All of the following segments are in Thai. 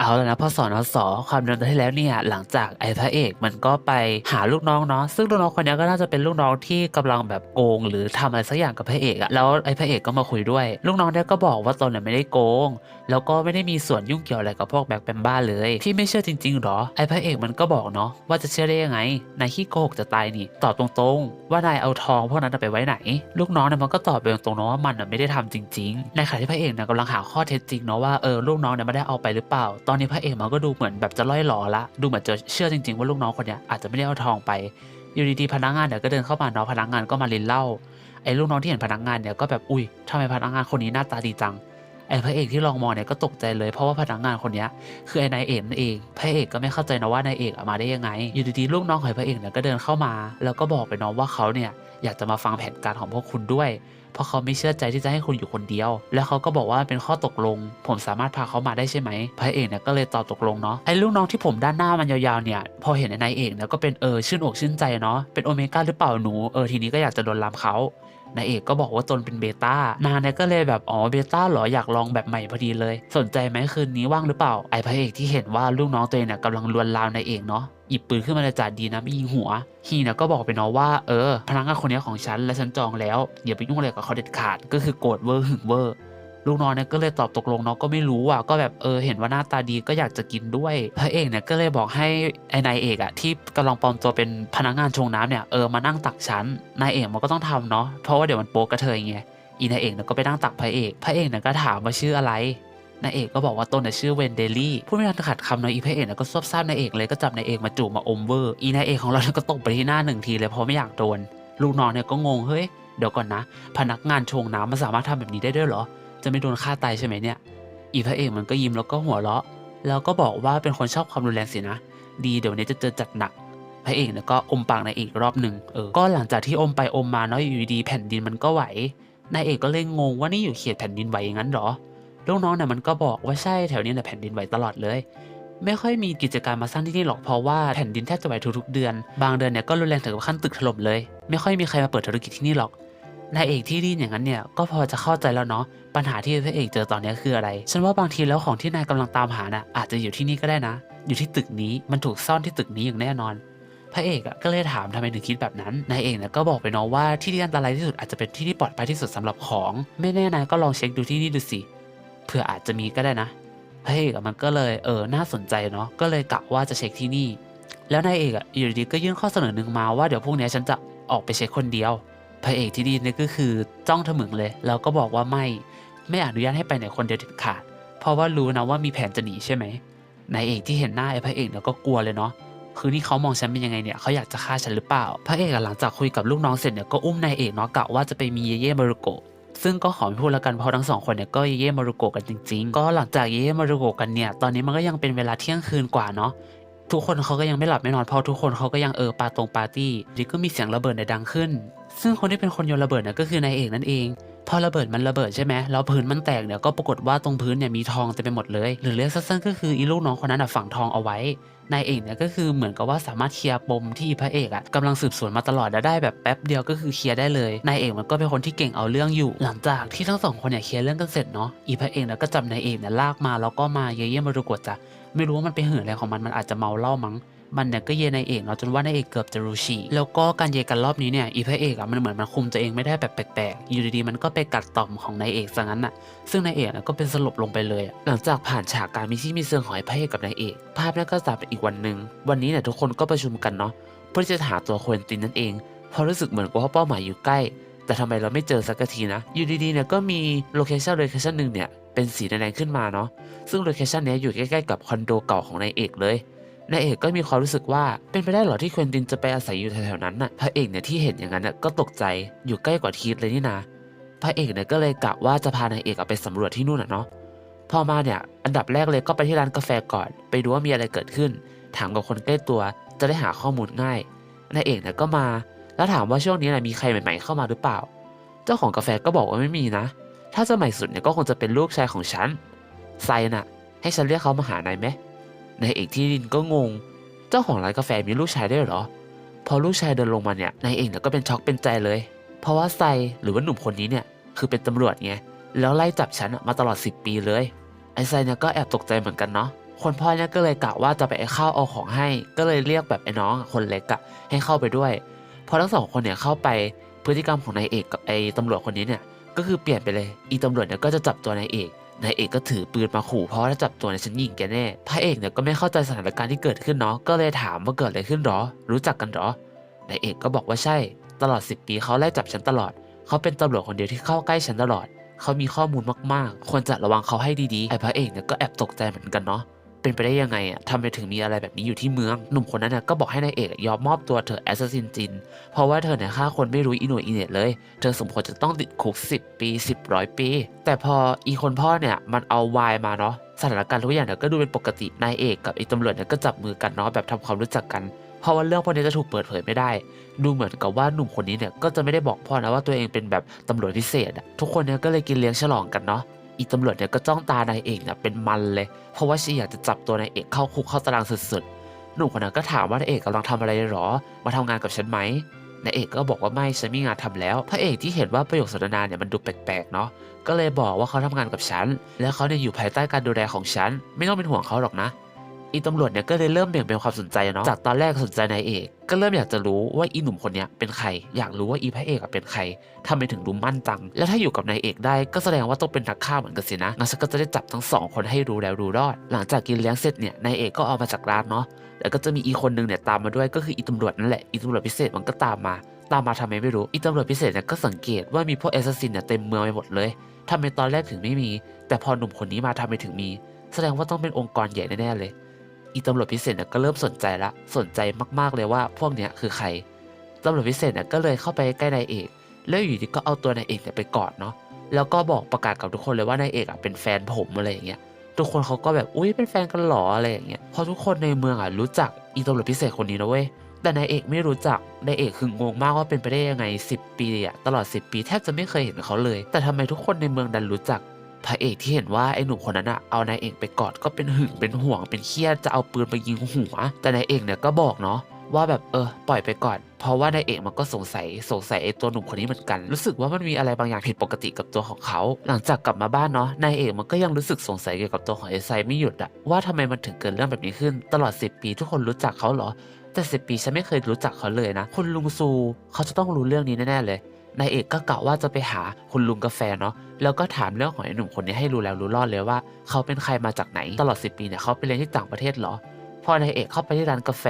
เอาแล้วนะพอสอนอสอความเดิมที่แล้วเนี่ยหลังจากไอ้พระเอกมันก็ไปหาลูกน้องเนาะซึ่งลูกน้องคนนี้ก็น่าจะเป็นลูกน้องที่กำลังแบบโกง หรือทำอะไรสักอย่างกับพระเอกอะแล้วไอ้พระเอกก็มาคุยด้วย ลูกน้องเนี่ยก็บอกว่าตนเนี่ยไม่ได้โกง แล้วก็ไม่ได้มีส่วนยุ่งเกี่ยวอะไรกับพวกแบ็คแบมบ้าเลยพี่ไม่เชื่อจริงๆหรอไอ้พระเอกมันก็บอกเนาะว่าจะเชื่อได้ยังไงนายขี้โกหกจะตายนี่ตอบตรงๆ ว่านายเอาทองพวกนั้นไปไว้ไหน ลูกน้องเนี่ยมันก็ตอบไปตรงๆเนาะว่ามันน่ะไม่ได้ทำจริงๆในขณะที่พระเอกเนี่ยกำลังหาข้อเท็จจริงเนาะว่าเออลูกน้องเนี่ยไม่ได้เอาไปหรือเปล่าตอนนี้พระเอกมันก็ดูเหมือนแบบจะล่อยหลอละ ดูเหมือนจะเชื่อจริงๆว่าลูกน้องคนนี้อาจจะไม่ได้เอาทองไป อยู่ดีๆพนักงานเนี่ยก็เดินเข้ามาเนาะพนักงานก็มาลินเล่าไอ้ลูกน้องที่เห็นพนักงานเนี่ยก็แบบอุ้ยทำไมพนักงานคนนี้หน้าตาดีจัง ไอ้พระเอกที่ลองมองเนี่ยก็ตกใจเลยเพราะว่าพนักงานคนนี้คือไอ้นายเอกนั่นเอง พระเอกก็ไม่เข้าใจนะว่านายเอกอะมาได้ยังไง อยู่ดีๆลูกน้องของพระเอกเนี่ยก็เดินเข้ามา แล้วก็บอกไปน้องว่าเขาเนี่ยอยากจะมาฟังแผนการของพวกคุณด้วย เพราะเขาไม่เชื่อใจที่จะให้คุณอยู่คนเดียว แล้วเขาก็บอกว่าเป็นข้อตกลง ผมสามารถพาเขามาได้ใช่ไหมพระเอกเนี่ยก็เลยตอบตกลงเนาะไอ้ลูกน้องที่ผมด้านหน้ามันยาวๆเนี่ย พอเห็นไอ้นายเอกเนี่ยก็เป็นเออชื่นอกชื่นใจเนาะเป็นโอเมก้าหรือเปล่าหนูเออทีนี้ก็อยากจะโดนลามเขา นายเอกก็บอกว่าตนเป็นเบต้านางเนี่ยก็เลยแบบอ๋อเบต้าเหรออยากลองแบบใหม่พอดีเลย สนใจไหมคืนนี้ว่างหรือเปล่าไอ้พระเอกที่เห็นว่าลูกน้องตัวเองเนี่ยกำลังลวนลามนายเอกเนาะหยิบปืนขึ้นมาจะจ่าดีนะไม่ยิงหัวฮีเนี่ยก็บอกไปเนาะว่าเออพนักงานคนนี้ของฉันและฉันจองแล้วอย่าไปยุ่งอะไรกับเขาเด็ดขาดก็คือโกรธเวอร์หึงเวอร์ ลูกน้องเนี่ยก็เลยตอบตกลงเนาะก็ไม่รู้อะก็แบบเออเห็นว่าหน้าตาดีก็อยากจะกินด้วยพระเอกเนี่ยก็เลยบอกให้ไอ้นายเอกอะที่กำลังปลอมตัวเป็นพนักงานชงน้ำเนี่ยเออมานั่งตักชั้นนายเอกมันก็ต้องทำเนาะเพราะว่าเดี๋ยวมันโป๊กกระเทยไงอีนายเอกเนี่ยก็ไปนั่งตักพระเอก พระเอกเนี่ยก็ถามว่าชื่ออะไรนายเอกก็บอกว่าตนเนี่ยชื่อเวนเดลี่พูดไม่ทันขัดคำเนาะอีพระเอกเนี่ยก็ซบซ่ามนายเอกเลยก็จับนายเอกมาจูบมาอมเวอร์อีนายเอกของเราเนี่ยก็ตบไปที่หน้าหนึ่งทีเลยเพราะไม่อยากโดนลูกน้องเนี่ยก็งงเฮ้ยเดี๋ยวก่อนนะ พนักงานชงน้ำมันสามารถทำแบบนี้ได้ด้วยเหรอ จะไม่โดนฆ่าตายใช่ไหมเนี่ย อีพระเอกมันก็ยิ้มแล้วก็หัวเราะ แล้วก็บอกว่าเป็นคนชอบความรุนแรงสินะ ดีเดี๋ยวนี้จะเจอจัดหนัก พระเอกเนี่ยก็อมปากนายเอกรอบหนึ่งเออ ก็หลังจากที่อมไปอมมาเนาะอยู่ดีแผ่นดินมันก็ไหวนายเอกก็เลยงงว่านี่อยู่เขตแผ่นดินไหวอย่างนั้นเหรอ ลูกน้องเนี่ยมันก็บอกว่าใช่แถวนี้เนี่ยแผ่นดินไหวตลอดเลย ไม่ค่อยมีกิจการมาสร้างที่นี่หรอกเพราะว่าแผ่นดินแทบจะไหวทุกๆเดือน บางเดือนเนี่ยก็รุนแรงถึงกับขั้นตึกถล่มเลย ไม่ค่อยมีใครมาเปิดธุรกิจที่นี่หรอก นายเอกที่ได้ยินอย่างนั้นเนี่ยก็พอจะเข้าใจแล้วเนาะปัญหาที่พระเอกเจอตอนนี้คืออะไร ฉันว่าบางทีแล้วของที่นายกำลังตามหาน่ะอาจจะอยู่ที่นี่ก็ได้นะ อยู่ที่ตึกนี้มันถูกซ่อนที่ตึกนี้อย่างแน่นอน พระเอกอะก็เลยถามทำไมถึงคิดแบบนั้นนายเอกเนี่ยก็บอกไปเนาะว่าที่ที่อันตรายที่สุดอาจจะเป็นที่ที่ปลอดภัยที่สุดสำหรับของ ไม่แน่นายก็ลองเช็คดูที่นี่ดูสิเผื่ออาจจะมีก็ได้นะพระเอกมันก็เลยเออน่าสนใจเนาะก็เลยกะว่าจะเช็คที่นี่ แล้วนายเอกอะอยู่ดีก็ยื่นข้อเสนอหนึ่งมาว่าเดี๋ยวพรุ่งนี้ฉันจะออกไปเช็คคนเดียว พระเอกที่ดีเนี่ยก็คือจ้องถมึงเลย แล้วก็บอกว่าไม่ไม่อนุญาตให้ไปไหนคนเดียวเด็ดขาด เพราะว่ารู้นะว่ามีแผนจะหนีใช่ไหมนายเอกที่เห็นหน้าไอ้พระเอกเนี่ยก็กลัวเลยเนาะคือนี่เขามองฉันเป็นยังไงเนี่ยเขาอยากจะฆ่าฉันหรือเปล่า พระเอกหลังจากคุยกับลูกน้องเสร็จเนี่ยก็อุ้มนายเอกเนาะกะว่าจะไปมีเย่เย่มารุโกะซึ่งก็ขอไม่พูดแล้วกันเพราะทั้งสองคนเนี่ยก็เย่เย่มารุโกะกันจริง ๆ ก็หลังจากเย่เย่มารุโกะกันเนี่ยตอนนี้มันก็ยังเป็นเวลาเที่ยงคืนกว่าเนาะทุกคนเขาก็ยังไม่หลับไม่นอนเพราะทุกคนเขาก็ยังเออปาตรงปาร์ตี้ดีก็มีเสียงระเบิดเนี่ยดังขึ้น ซึ่งคนที่เป็นคนโยนระเบิดเนี่ยก็คือนายเอกนั่นเอง พอระเบิดมันระเบิดใช่ไหมแล้วพื้นมันแตกเนี่ยก็ปรากฏว่าตรงพื้นเนี่ยมีทองเต็มไปหมดเลย หรือเรียกสั้นๆก็คืออีลูกน้องคนนั้นอะฝังทองเอาไว้นายเอกเนี่ยก็คือเหมือนกับว่าสามารถเคลียร์ปมที่พระเอกอะกำลังสืบสวนมาตลอดและได้แบบแป๊บเดียวก็คือเคลียร์ได้เลยนายเอกมันก็เป็นคนที่เก่งเอาเรื่องอยู่ หลังจากที่ทั้งสองคนเนี่ยเคลียร์เรื่องกันเสร็จเนาะอีพระเอกเนี่ยก็จับนายเอกเนี่ยลากมาแล้วก็มาเย่เย่มารุโกะจ้ะไม่รู้ว่ามันเป็นเหื่ออะไรของมันมันอาจจะเมาเหล้ามั้ง มันเนี่ยก็เยนายเอกเนาะจนว่านายเอกเกือบจะรู้ฉี่แล้วก็การเยกันรอบนี้เนี่ยอีพระเอกอะมันเหมือนมันคุมตัวเองไม่ได้แบบแปลกๆอยู่ดีๆมันก็ไปกัดต่อมของนายเอกซะงั้นอะซึ่งนายเอกก็เป็นสลบลงไปเลย หลังจากผ่านฉากการมีที่มีเสื่องของไอ้พระเอกกับนายเอก ภาพนั้นก็ตัดไปอีกวันหนึ่งวันนี้เนี่ยทุกคนก็ประชุมกันเนาะเพื่อจะหาตัวควินตินนั่นเองเพราะรู้สึกเหมือนว่าเป้าหมายอยู่ใกล้ แต่ทำไมเราไม่เจอสักทีนะอยู่ดีๆเนี่ยก็มีโลเคชั่นโลเคชั่นหนึ่งเนี่ยเป็นสีแดงขึ้นมาเนาะซึ่งโลเคชันนี้อยู่ใกล้ๆกับคอนโดเก่าของนายเอกเลย นายเอกก็มีความรู้สึกว่าเป็นไปได้หรอที่เควินตินจะไปอาศัยอยู่แถวๆนั้นน่ะพระเอกเนี่ยที่เห็นอย่างนั้นน่ะก็ตกใจอยู่ใกล้กว่าทีทเลยนี่นาพระเอกเนี่ยก็เลยกะว่าจะพานายเอกเอาไปสำรวจที่นู่นน่ะเนาะพอมาเนี่ยอันดับแรกเลยก็ไปที่ร้านกาแฟก่อน ไปดูว่ามีอะไรเกิดขึ้น ถามกับคนใกล้ตัวจะได้หาข้อมูลง่ายนายเอกเนี่ยก็มา แล้วถามว่าช่วงนี้นะมีใครใหม่ๆเข้ามาหรือเปล่า เจ้าของกาแฟก็บอกว่าไม่มีนะ ถ้าจะใหม่สุดเนี่ยก็คงจะเป็นลูกชายของฉันไซน่ะ ให้ฉันเรียกเขามาหานายไหม นายเอกที่ดินก็งง เจ้าของร้านกาแฟมีลูกชายได้วยเหรอ พอลูกชายเดินลงมาเนี่ยนายเอกเนี่ยก็เป็นช็อกเป็นใจเลย เพราะว่าไซหรือว่าหนุ่มคนนี้เนี่ยคือเป็นตำรวจไงแล้วไล่จับฉันมาตลอด 10 ปีเลย ไอ้ไซเนี่ยก็แอบตกใจเหมือนกันเนาะคนพ่อเนี่ยก็เลยกะว่าจะไปเข้าเอาของให้ ก็เลยเรียกแบบไอ้น้องคนเล็กอะให้เข้าไปด้วย พอทั้งสองคนเนี่ยเข้าไปพฤติกรรมของนายเอกกับไอ้ตำรวจคนนี้เนี่ยก็คือเปลี่ยนไปเลย อีตำรวจเนี่ยก็จะจับตัวนายเอก นายเอกก็ถือปืนมาขู่เพราะว่าถ้าจับตัวเนี่ยฉันยิงแกแน่ พระเอกเนี่ยก็ไม่เข้าใจสถานการณ์ที่เกิดขึ้นเนาะ ก็เลยถามว่าเกิดอะไรขึ้นหรอ รู้จักกันหรอนายเอกก็บอกว่าใช่ ตลอด 10 ปีเขาไล่จับฉันตลอด เขาเป็นตำรวจคนเดียวที่เข้าใกล้ฉันตลอด เขามีข้อมูลมากๆ ควรจะระวังเขาให้ดีๆ ไอ้พระเอกเนี่ยก็แอบตกใจเหมือนกันเนาะ เป็นไปได้ยังไงอะทำไมถึงมีอะไรแบบนี้อยู่ที่เมือง หนุ่มคนนั้นน่ะก็บอกให้นายเอกยอมมอบตัวเถอแอสซัสซินจิน เพราะว่าเธอเนี่ยฆ่าคนไม่รู้อีหน่วยอีเน็ตเลย เธอสมควรจะต้องติดคุก 10 ปี 10ร้อยปี แต่พออีคนพ่อเนี่ยมันเอาวายมาเนาะสถานการณ์ทุกอย่างเนี่ยก็ดูเป็นปกตินายเอกกับไอ้ตำรวจเนี่ยก็จับมือกันเนาะแบบทำความรู้จักกันเพราะว่าเรื่องพวกนี้จะถูกเปิดเผยไม่ได้ ดูเหมือนกับว่าหนุ่มคนนี้เนี่ยก็จะไม่ได้บอกพ่อนะว่าตัวเองเป็นแบบตำรวจพิเศษทุกคนเนี่ยก็เลยกินเลี้ยงฉลองกันเนาะ อีตำรวจเนี่ยก็จ้องตานายเอกเนี่ยเป็นมันเลย เพราะว่าชีอยากจะจับตัวนายเอกเข้าคุกเข้าตารางสุดๆ หนุ่มคนนั้นก็ถามว่านายเอกกำลังทำอะไรหรอ มาทำงานกับฉันไหมนายเอกก็บอกว่าไม่ฉันมีงานทำแล้ว พระเอกที่เห็นว่าประโยคสนทนาเนี่ยมันดูแปลกๆเนาะ ก็เลยบอกว่าเขาทำงานกับฉัน และเขาเนี่ยอยู่ภายใต้การดูแลของฉัน ไม่ต้องเป็นห่วงเขาหรอกนะ อีตำรวจเนี่ยก็เลยเริ่มเบี่ยงเบนความสนใจเนาะจากตอนแรกสนใจนายเอก ก็เริ่มอยากจะรู้ว่าอีหนุ่มคนนี้เป็นใคร อยากรู้ว่าอีพระเอกเป็นใครทำไมถึงดูมั่นจัง แล้วถ้าอยู่กับนายเอกได้ก็แสดงว่าต้องเป็นนักฆ่าเหมือนกันสินะงั้นฉันก็จะได้จับทั้งสองคนให้รู้แล้วรู้รอด หลังจากกินเลี้ยงเสร็จเนี่ยนายเอกก็ออกมาจากร้านเนาะแล้วก็จะมีอีคนนึงเนี่ยตามมาด้วยก็คืออีตำรวจนั่นแหละอีตำรวจพิเศษมันก็ตามมา ตามมาทำไมไม่รู้อีตำรวจพิเศษเนี่ยก็สังเกตว่ามีพวกแอสซัสซินเนี่ยเต็มเมืองไปหมดเลยทำไมตอนแรกถึงไม่มี แต่พอหนุ่มคนนี้มาทำไมถึงมี แสดงว่าต้องเป็นองค์กรใหญ่แน่ๆเลย อีตำรวจพิเศษเนี่ยก็เริ่มสนใจละสนใจมากๆเลยว่าพวกเนี้ยคือใครตำรวจพิเศษเนี่ยก็เลยเข้าไปใกล้นายเอก แล้วอยู่ดีก็เอาตัวนายเอกเนี่ยไปกอดเนาะแล้วก็บอกประกาศกับทุกคนเลยว่านายเอกอะเป็นแฟนผมอะไรอย่างเงี้ยทุกคนเขาก็แบบอุ้ยเป็นแฟนกันหรออะไรอย่างเงี้ยพราะทุกคนในเมืองอะรู้จักอีตำรวจพิเศษคนนี้นะเว้ยแต่นายเอกไม่รู้จัก นายเอกคืองงมากว่าเป็นไปได้ยังไง 10 ปีอะตลอด 10 ปีแทบจะไม่เคยเห็นเขาเลย แต่ทำไมทุกคนในเมืองดันรู้จัก พระเอกที่เห็นว่าไอ้หนุ่มคนนั้นอะเอานายเอกไปกอดก็เป็นหึงเป็นห่วงเป็นเครียดจะเอาปืนไปยิงหัว แต่นายเอกเนี่ยก็บอกเนาะว่าแบบเออปล่อยไปก่อน เพราะว่านายเอกมันก็สงสัยสงสัยไอ้ตัวหนุ่มคนนี้เหมือนกัน รู้สึกว่ามันมีอะไรบางอย่างผิดปกติกับตัวของเขา หลังจากกลับมาบ้านเนาะนายเอกมันก็ยังรู้สึกสงสัยเกี่ยวกับตัวของไอ้ไซไม่หยุดอะว่าทำไมมันถึงเกิดเรื่องแบบนี้ขึ้น ตลอด 10 ปีทุกคนรู้จักเขาเหรอ แต่สิปีฉันไม่เคยรู้จักเขาเลยนะคุณลุงซู เขาจะต้องรู้เรื่องนี้แน่ๆเลย นายเอกก็กะว่าจะไปหาคุณลุงกาแฟเนาะแล้วก็ถามเรื่องของไอ้หนุ่มคนนี้ให้รู้แล้วรู้รอดเลยว่า เขาเป็นใครมาจากไหนตลอด 10 ปีเนี่ยเขาไปเรียนที่ต่างประเทศเหรอ พอนายเอกเข้าไปที่ร้านกาแฟ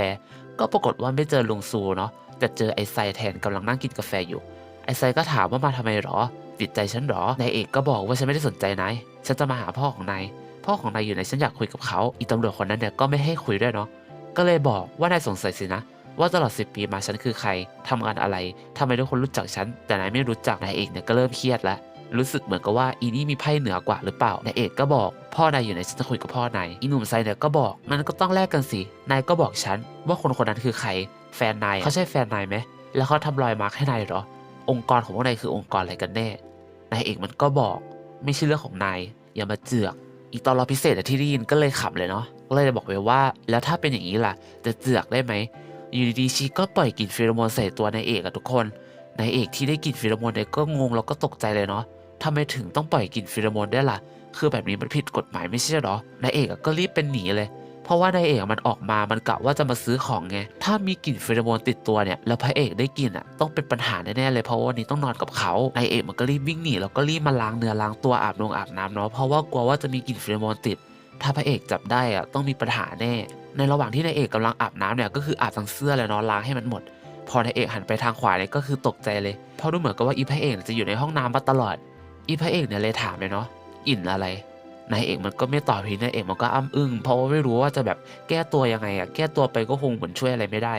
ก็ปรากฏว่าไม่เจอลุงซูเนาะแต่เจอไอ้ไซแทนกำลังนั่งกินกาแฟอยู่ ไอ้ไซก็ถามว่ามาทำไมหรอ ติดใจฉันหรอนายเอกก็บอกว่าฉันไม่ได้สนใจนายฉันจะมาหาพ่อของนายพ่อของนายอยู่ไหนฉันอยากคุยกับเขาอีตำรวจคนนั้นเนี่ยก็ไม่ให้คุยด้วยเนาะก็เลยบอกว่านายสงสัยสินะ ว่าตลอด 10 ปีมาฉันคือใครทำงานอะไรทำไมทุกคนรู้จักฉัน แต่นายไม่รู้จักนายเอกเนี่ยก็เริ่มเครียดแล้วรู้สึกเหมือนกับว่าอีนี่มีไพ่เหนือกว่าหรือเปล่านายเอกก็บอก พ่อนายอยู่ไหนฉันจะคุยกับพ่อนายอีหนุ่มไซเนี่ยก็บอกมันก็ต้องแลกกันสินายก็บอกฉันว่าคนคนนั้นคือใคร แฟนนายเขาใช่แฟนนายไหมแล้วเขาทำรอยมาร์คให้นายหรอ องค์กรของพวกนายคือองค์กรอะไรกันแน่นายเอกมันก็บอก ไม่ใช่เรื่องของนายอย่ามาเจือก อีตอนรอพิเศษที่ได้ยินก็เลยขำเลยเนาะก็เลยบอกไปว่า แล้วถ้าเป็นอย่างนี้ล่ะ จะเจือกได้ไหม อยู่ดีๆชีก็ปล่อยกลิ่นฟีโรโมนใส่ตัวนายเอกอะทุกคนนายเอกที่ได้กลิ่นฟีโรโมนเนี่ยก็งงแล้วก็ตกใจเลยเนาะทำไมถึงต้องปล่อยกลิ่นฟีโรโมนได้ล่ะ คือแบบนี้มันผิดกฎหมายไม่ใช่เหรอนายเอกก็รีบเป็นหนีเลย เพราะว่านายเอกมันออกมามันกะว่าจะมาซื้อของไง ถ้ามีกลิ่นฟีโรโมนติดตัวเนี่ย แล้วพระเอกได้กลิ่นอะ ต้องเป็นปัญหาแน่ๆเลย เพราะว่าวันนี้ต้องนอนกับเขา นายเอกมันก็รีบวิ่งหนีแล้วก็รีบมาล้างเนื้อล้างตัวอาบนงอาบน้ำเนาะ เพราะว่ากลัวว่าจะมีกลิ่นฟีโรโมนติด ถ้าพระเอกจับได้อะต้องมีปัญหาแน่ ในระหว่างที่นายเอกกำลังอาบน้ำเนี่ยก็คืออาบทั้งเสื้อเลยเนาะล้างให้มันหมด พอนายเอกหันไปทางขวาเนี่ยก็คือตกใจเลย เพราะดูเหมือนกับว่าอีพระเอกจะอยู่ในห้องน้ำมาตลอด อีพระเอกเนี่ยเลยถามเลยเนาะอินอะไรนายเอกมันก็ไม่ตอบทีนายเอกมันก็อ้ำอึ้งเพราะว่าไม่รู้ว่าจะแบบแก้ตัวยังไงอะแก้ตัวไปก็คงเหมือนช่วยอะไรไม่ได้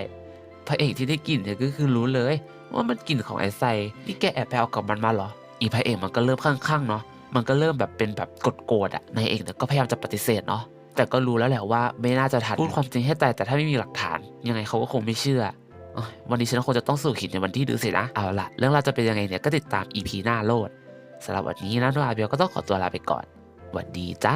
พระเอกที่ได้กลิ่นเนี่ยก็คือรู้เลย ว่ามันกลิ่นของไอ้ไซที่แกแอบไปเอากับมันมาเหรอ อีพระเอกมันก็เริ่มข้างๆเนาะมันก็เริ่มแบบเป็นแบบโกรธๆอะนายเอกเนี่ยก็พยายามจะปฏิเสธเนาะ แต่ก็รู้แล้วแหละว่าไม่น่าจะทันพูดความจริงให้ตายแต่ถ้าไม่มีหลักฐาน ยังไงเขาก็คงไม่เชื่อ วันนี้ฉันคงจะต้องสู่ขิดในวันที่ดื้อสินะ เอาละเรื่องราวจะเป็นยังไงเนี่ยก็ติดตาม EP หน้าโลดสำหรับวันนี้นะโนอาเบลก็ต้องขอตัวลาไปก่อน วันดีจ้า